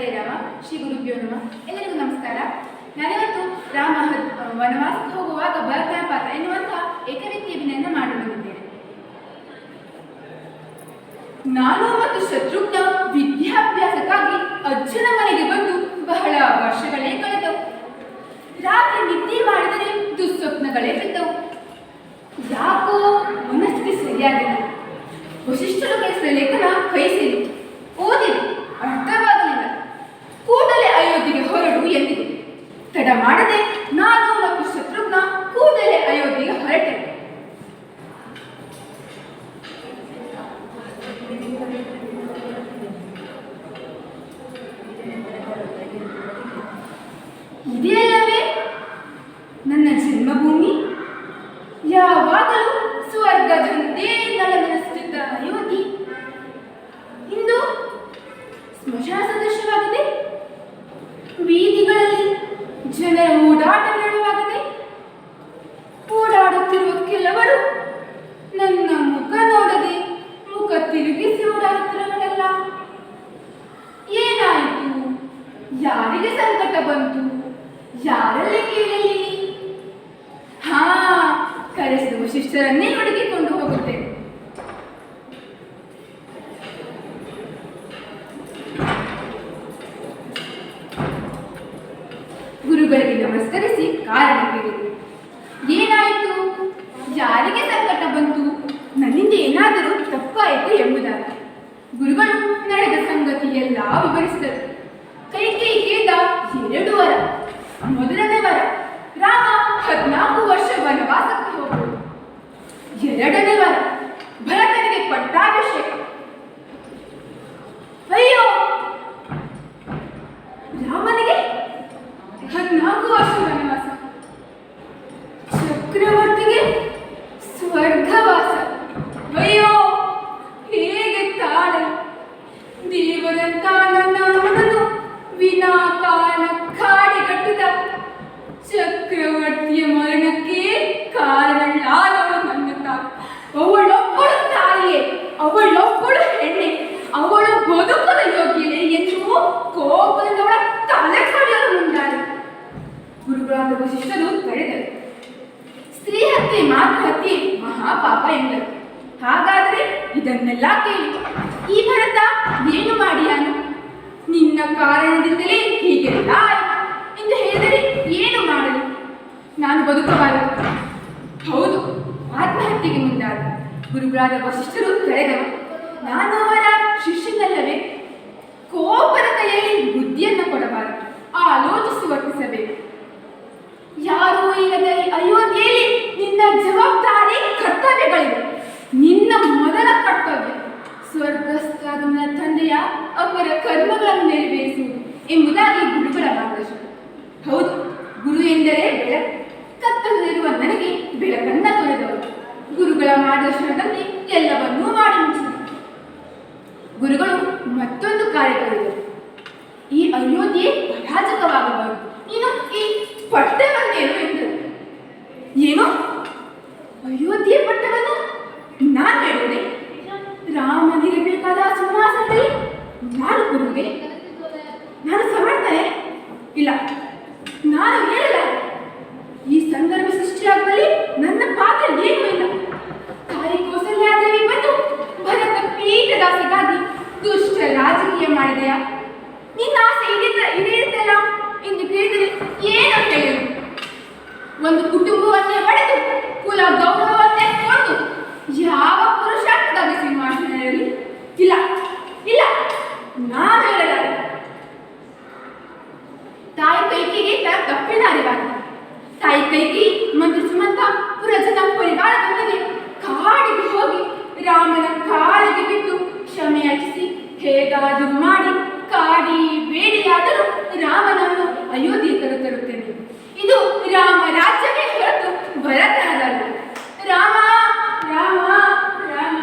ಹರೇ ರಾಮ, ಶ್ರೀ ಗುರುಭ್ಯೋ ನಮ. ಎಲ್ಲರಿಗೂ ನಮಸ್ಕಾರ. ನಾನಿವತ್ತು ರಾಮ ವನವಾಸಕ್ಕೆ ಹೋಗುವಾಗ ಭರತನ ಪಾತ್ರ ಎನ್ನುವಂತಹ ಏಕವ್ಯಕ್ತಿ ಅಭಿನಯನ ಮಾಡಿ ಬಂದಿದ್ದೇನೆ. ನಾನು ಮತ್ತು ಶತ್ರುಘ್ನ ವಿದ್ಯಾಭ್ಯಾಸಕ್ಕಾಗಿ ಅಜ್ಜನ ಮನೆಗೆ ಬಂದು ಬಹಳ ವರ್ಷಗಳೇ ಕಳೆದವು. ರಾತ್ರಿ ನಿದ್ದೆ ಮಾಡಿದರೆ ದುಸ್ವಪ್ನಗಳೇ ಬಿದ್ದವು. ಯಾಕೋ ಮನಸ್ಥಿತಿ ಸರಿಯಾಗಿಲ್ಲ. ವಶಿಷ್ಠರು ಕಳಿಸಿದ ಲೇಖನ ಕೈ ಸೇರಿತು ಇದೆಯಲ್ಲವೇ ನನ್ನ ಜನ್ಮಭೂಮಿ? ಯಾವಾಗಲೂ ಸ್ವರ್ಗದಂತೆ ನಲನಲಿಸುತ್ತಿದ್ದ ಯೋಗಿ ಇಂದು ಸ್ಮಶಾನ ಸದೃಶವಾಗಿದೆ. ಬೀದಿಗಳಲ್ಲಿ ಜನರ ಓಡಾಟ ಹೇಳುವಾಗಿದೆ ಓಡಾಡುತ್ತಿರುವ ಕೆಲವರು ನನ್ನ ಮುಖ ನೋಡದೆ ಮುಖ ತಿರುಗಿಸಿ ಓಡಾಡುತ್ತಿರುವಲ್ಲ ಏನಾಯಿತು? ಯಾರಿಗೆ ಸಂಕಟ ಬಂತು? ಯಾರಲ್ಲಿ ಕೇಳಲಿ? ಹಾ, ಕರೆಸಿದ ವಶಿಷ್ಠರನ್ನೇ ಹುಡುಕಿಕೊಂಡು ಹೋಗುತ್ತೆ. ಗುರುಗಳಿಗೆ ನಮಸ್ಕರಿಸಿ ಕಾರಣ ಕೇಳಿದೆ ಏನಾಯಿತು? ಯಾರಿಗೆ ಸಂಕಟ ಬಂತು? ನನ್ನಿಂದ ಏನಾದರೂ ತಪ್ಪಾಯಿತು ಎಂಬುದಾಗಿ. ಗುರುಗಳು ನಡೆದ ಸಂಗತಿ ಎಲ್ಲ ವಿವರಿಸಿದರು. ಕೈ ಎರಡು ವರ ಮೊದಲನೇ ವರ ರಾಮ ಹದಿನಾಲ್ಕು ವರ್ಷ ವನವಾಸಕ್ಕೆ ಹೋಗುವುದು ಎರಡನೇ ವರ ಭರತನಿಗೆ ಪಟ್ಟಾಭಿಷೇಕ ಅಯ್ಯೋ ರಾಮನಿಗೆ ಹದಿನಾಲ್ಕು ವರ್ಷ ವನವಾಸ ಚಕ್ರವರ್ತಿಯ ಮರಣಕ್ಕೆ ಕಾರಣಳಾದವಳು ನನ್ನ ತಾಯಿ ಅವಳೊಬ್ಬಳು ತಾಯಿಯೇ, ಅವಳೊಬ್ಬಳು ಹೆಣ್ಣೆ, ಅವಳು ಬದುಕದ ಯೋಗ್ಯನೆ ಎಂದು ಕೋಪದಿಂದ ಅವಳ ತಲೆ ಕಡಿಯಲು ಮುಂದಾದ. ಗುರುಗಳಾದ ವಶಿಷ್ಠರು ತಡೆದರು ಸ್ತ್ರೀ ಹತ್ಯೆ, ಮಾತೃ ಹತ್ಯೆ, ಮಹಾಪಾಪ ಎಂದರು. ಹಾಗಾದರೆ ಇದನ್ನೆಲ್ಲ ಕೇಳಿ, ಈ ಭರತ ಏನು ಮಾಡಿಯಾನು? ನಿನ್ನ ಕಾರಣದಿಂದಲೇ ಬದುಕಬಾರದು ಹೌದು, ಆತ್ಮಹತ್ಯೆಗೆ ಮುಂದಾದ. ಗುರುಗಳಾದ ವಶಿಷ್ಠರು ತಡೆದರು ನಾನು ಅವರ ಶಿಷ್ಯನಲ್ಲವೇ? ಕೋಪದ ಕೈಯಲ್ಲಿ ಬುದ್ಧಿಯನ್ನು ಕೊಡಬಾರದು ಆಲೋಚಿಸಿ ವರ್ತಿಸಬೇಕು ಯಾರೂ ಇಲ್ಲದೆ ಅಯೋಧ್ಯೆಯಲ್ಲಿ ನಿನ್ನ ಜವಾಬ್ದಾರಿ ಕರ್ತವ್ಯಗಳಿವೆ. ನಿನ್ನ ಮೊದಲ ಕರ್ತವ್ಯ ಸ್ವರ್ಗಸ್ಥಾದ ನನ್ನ ತಂದೆಯ ಅವರ ಕರ್ಮಗಳನ್ನು ನೆರವೇರಿಸುವುದು ಎಂಬುದಾಗಿ ಗುರುಗಳ ಮಾರ್ಗದರ್ಶನ. ಹೌದು, ಗುರು ಎಂದರೆ ಬೆಳಕು. ಗುರುಗಳ ಮಾರ್ಗದರ್ಶನದಂತೆ ಎಲ್ಲವನ್ನೂ ಮಾಡಿ ಮುಗಿಸಿದರು ಗುರುಗಳು ಮತ್ತೊಂದು ಕಾರ್ಯ ಕರೆದರು ಈ ಅಯೋಧ್ಯೆ ಅರಾಜಕವಾಗಬಾರದು ನೀನು ಈ ಪಟ್ಟವನ್ನೇನು ಎಂದರು ಏನು? ಅಯೋಧ್ಯೆ ಪಟ್ಟವನ್ನು ನಾನು ಹೇಳಿದೆ ರಾಮನಿರಬೇಕಾದ ಸಿಂಹಾಸನದಲ್ಲಿ ನಾನು ಗುರುವೆ ನಾನು ಸಮರ್ಥನೆ? ಇಲ್ಲ, ನಾನು ಹೇಳಲ್ಲ ಈ ಸಂದರ್ಭ ಸೃಷ್ಟಿಯಾಗುವಲ್ಲಿ ನನ್ನ ಪಾತ್ರ ಏನೂ ಇಲ್ಲ ತಾಯಿ ಕೌಸಲ್ಯಾದೇವಿ ಬಂದು ಪೀಠದಾಸಿಗಾಗಿ ದುಷ್ಟ ರಾಜಕೀಯ ಮಾಡಿದೆಯಾ? ನಿನ್ನ ಆಸೆ ಇದೇ ಎಂದು ಕೇಳಿದರೆ ಏನು ಹೇಳಲು ಒಂದು ಕುಟುಂಬವನ್ನೇ ಒಡೆದು, ಕುಲ ಗೌರವವನ್ನೇ ಕೊಂಡು ಯಾವ ಪುರುಷಾರ್ಥಕ್ಕಾಗಿ ಇರಲಿ ಇಲ್ಲ ಇಲ್ಲ, ನಾನು